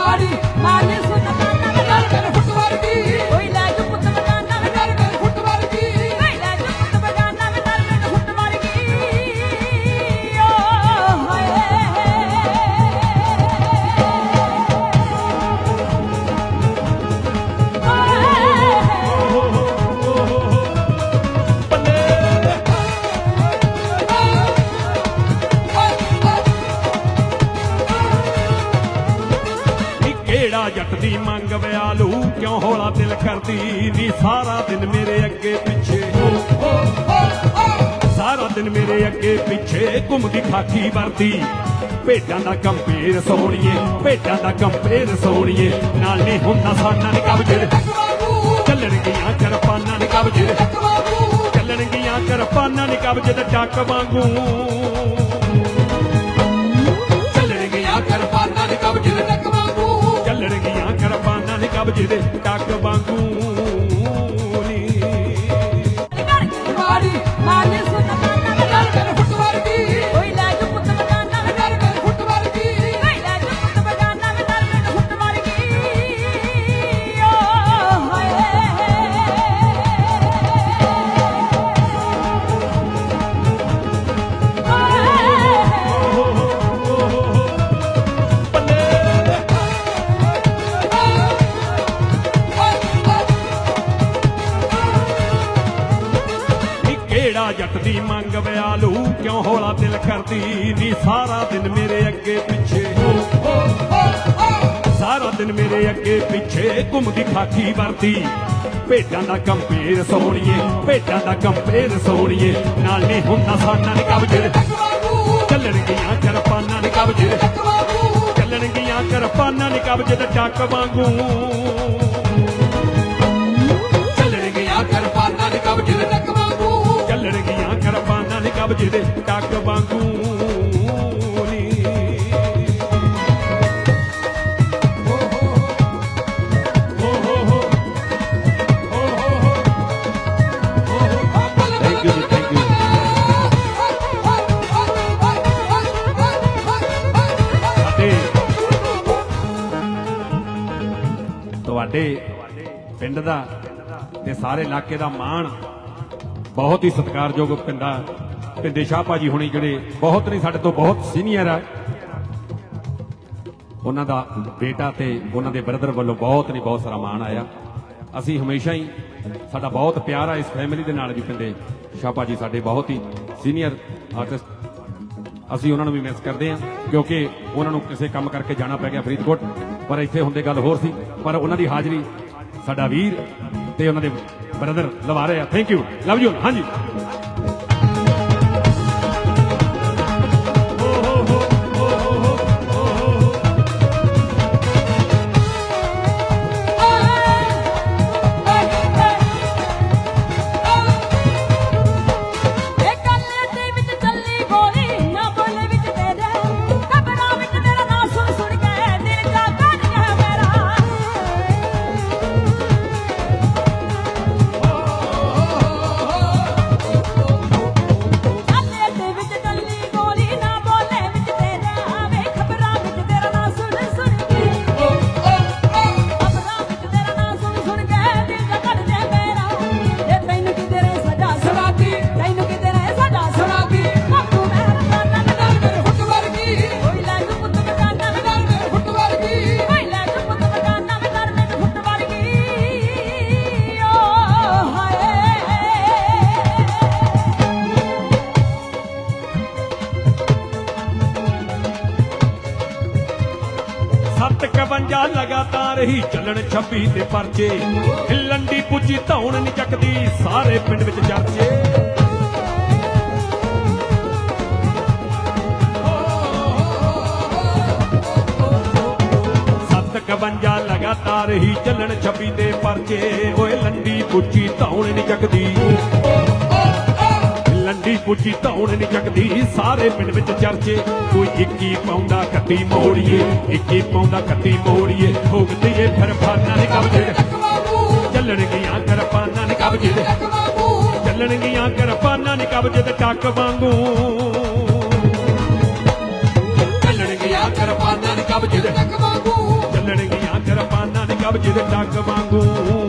everybody. ਕਿਹੜਾ ਜੱਟ ਦੀ ਮੰਗ ਵਿਆਲੂ ਕਿਉਂ ਹੌਲਾ ਦਿਲ ਕਰਦੀ ਨੀ? ਸਾਰਾ ਦਿਨ ਮੇਰੇ ਅੱਗੇ ਪਿੱਛੇ। ਸਾਰਾ ਦਿਨ ਮੇਰੇ ਅੱਗੇ ਪਿੱਛੇ ਘੁੰਮਦੀ ਖਾਕੀ ਵਰਦੀ। ਭੇਡਾਂ ਦਾ ਕੰਪੇਰ ਸੋਣੀਏ ਭੇਡਾਂ ਦਾ ਕੰਪੇਰ ਸੋਣੀਏ ਨਾਲ ਨਹੀਂ ਹੁੰਦਾ ਸਾਨਾ ਨੀ ਕਬਜੇ। ਚੱਲਣਗੀਆਂ ਕਰਪਾਨਾਂ ਨੀ ਕਬਜੇ। ਚੱਲਣਗੀਆਂ ਕਰਪਾਨਾਂ ਨੀ ਕਬਜੇ ਤੇ ਟੱਕ ਵਾਂਗੂ। ਕਰਪਾਨਾਂ ਨੀ ਜੱਟ ਦੀ ਮੰਗ ਵਿਆਲੂ, ਕਿਉਂ ਹੋਲਾ ਦਿਲ ਕਰਦੀ ਨੀ? ਸਾਰਾ ਦਿਨ ਮੇਰੇ ਅੱਗੇ ਪਿੱਛੇ ਸਾਰਾ ਦਿਨ ਮੇਰੇ ਅੱਗੇ ਪਿੱਛੇ ਘੁੰਮਦੀ ਖਾਕੀ ਵਰਦੀ। ਭੇਡਾਂ ਦਾ ਕੰਪੇਰ ਸੋਣੀਏ ਭੇਡਾਂ ਦਾ ਕੰਪੇਰ ਸੋਣੀਏ ਨਾਲ ਨਹੀਂ ਹੁੰਦਾ ਸਾਨਾ ਨੀ ਕਬਜੇ। ਚੱਲਣਗੀਆਂ ਕਰਪਾਨਾਂ ਨੇ ਕਬਜੇ। ਚੱਲਣਗੀਆਂ ਕਰਪਾਨਾਂ ਨੀ ਕਬਜੇ ਤੇ ਟੱਕ ਵਾਂਗੂ। ਟੱਕ ਵਾਂਗੂ ਤੁਹਾਡੇ ਪਿੰਡ ਦਾ ਤੇ ਸਾਰੇ ਇਲਾਕੇ ਦਾ ਮਾਣ ਬਹੁਤ ਹੀ ਸਤਿਕਾਰਯੋਗ ਪਿੰਡਾ ਪਿੰਡੇ ਸ਼ਾਹ ਭਾਜੀ ਹੁਣੀ ਜਿਹੜੇ ਬਹੁਤ ਨਹੀਂ ਸਾਡੇ ਤੋਂ ਬਹੁਤ ਸੀਨੀਅਰ ਆ। ਉਹਨਾਂ ਦਾ ਬੇਟਾ ਤੇ ਉਹਨਾਂ ਦੇ ਬ੍ਰਦਰ ਵੱਲੋਂ ਬਹੁਤ ਨਹੀਂ ਬਹੁਤ ਸਾਰਾ ਮਾਣ ਆਇਆ। ਅਸੀਂ ਹਮੇਸ਼ਾ ਹੀ ਸਾਡਾ ਬਹੁਤ ਪਿਆਰ ਆ ਇਸ ਫੈਮਿਲੀ ਦੇ ਨਾਲ ਵੀ ਪਿੰਡੇ ਸ਼ਾਹ ਜੀ ਸਾਡੇ ਬਹੁਤ ਹੀ ਸੀਨੀਅਰ ਆਰਟਿਸਟ ਅਸੀਂ ਉਹਨਾਂ ਨੂੰ ਵੀ ਮਿਸ ਕਰਦੇ ਹਾਂ, ਕਿਉਂਕਿ ਉਹਨਾਂ ਨੂੰ ਕਿਸੇ ਕੰਮ ਕਰਕੇ ਜਾਣਾ ਪੈ ਗਿਆ ਫਰੀਦਕੋਟ, ਪਰ ਇੱਥੇ ਹੁੰਦੇ ਗੱਲ ਹੋਰ ਸੀ। ਪਰ ਉਹਨਾਂ ਦੀ ਹਾਜ਼ਰੀ ਸਾਡਾ ਵੀਰ ਤੇ ਉਹਨਾਂ ਦੇ ਬ੍ਰਦਰ ਲਵਾ ਰਹੇ ਆ। ਥੈਂਕ ਯੂ ਲਵ ਯੂ ਹਾਂਜੀ। 751 ਲਗਾਤਾਰ ਹੀ ਚੱਲਣ 26 ਦੇ ਪਰਚੇ। ਹਿੱਲਣ ਦੀ ਪੁੱਜੀ ਧੌਣ ਨਹੀਂ ਚੱਕਦੀ, ਸਾਰੇ ਪਿੰਡ ਵਿੱਚ ਚਰਚੇ। ਕਵੰਜਾ ਲਗਾਤਾਰ ਹੀ ਚੱਲਣ ਛੱਬੀ ਤੇ ਪਰਚੇ। ਓਏ ਲੰਡੀ ਪੁੱਜੀ ਧੌਣ ਨਹੀਂ ਚੱਕਦੀ। ਲੰਡੀ ਪੁੱਜੀ ਧੌਣ ਨਹੀਂ ਚੱਕਦੀ ਸਾਰੇ ਪਿੰਡ ਵਿੱਚ ਚਰਚੇ। ਕੋਈ ਇੱਕੀ ਪਾਉਂਦਾ ਕੱਤੀ ਮੋੜੀਏ, ਇੱਕੀ ਪਾਉਂਦਾ ਕੱਤੀ ਮੋੜੀਏ। ਭੁਗਤੀਏ ਫਿਰ ਫਾਨਾ ਦੇ ਕਬਜੇ। ਟੱਕ ਵਾਂਗੂ ਚੱਲਣਗੀਆਂ ਕਰਪਾਨਾਂ ਦੇ ਕਬਜੇ। ਦੇ ਟੱਕ ਵਾਂਗੂ ਚੱਲਣਗੀਆਂ ਕਬਜੇ ਤੇ ਟੱਕ ਵਾਂਗੂ। ਚੱਲਣਗੀਆਂ ਕਰਪਾਨਾਂ ਦੇ ਕਬਜ਼ੇ ਦੇ ਟੱਕ ਵਾਂਗੂ ਚੱਲਣ ਕਬਜੇ ਤੇ ਟੱਕ ਵਾਂਗੂ।